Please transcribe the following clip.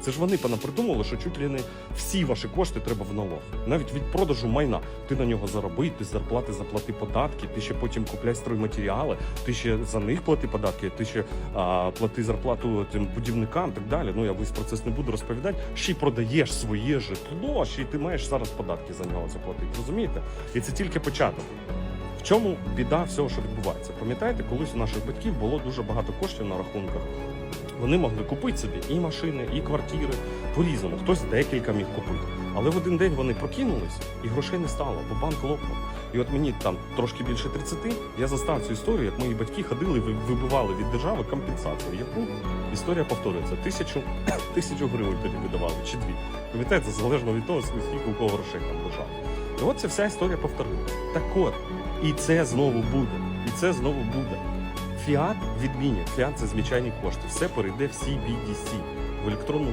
Це ж вони понапридумували, що чуть ли не всі ваші кошти треба в налог. Навіть від продажу майна. Ти на нього зароби, ти зарплати заплати податки, ти ще потім купляй стройматеріали, ти ще за них плати податки, ти ще а, плати зарплату тим будівникам, так далі. Ну я весь процес не буду розповідати. Ще й продаєш своє житло, ще й ти маєш зараз податки за нього заплатити. Розумієте? І це тільки початок. В чому біда всього, що відбувається? Пам'ятаєте, колись у наших батьків було дуже багато коштів на рахунках. Вони могли купити собі і машини, і квартири по-різному. Хтось декілька міг купити. Але в один день вони прокинулись і грошей не стало, бо банк лопнув. І от мені там трошки більше 30, я застав цю історію, як мої батьки ходили і ви- вибивали від держави компенсацію. Яку історія повторюється? Тисячу, тисячу гривень тоді видавали чи дві. Пам'ятаєте, залежно від того, скільки у кого грошей там лежало. І от ця вся історія повторилася. Так от, і це знову буде. І це знову буде. Фіат відмінять. Фіат це звичайні кошти. Все перейде в CBDC, в електронну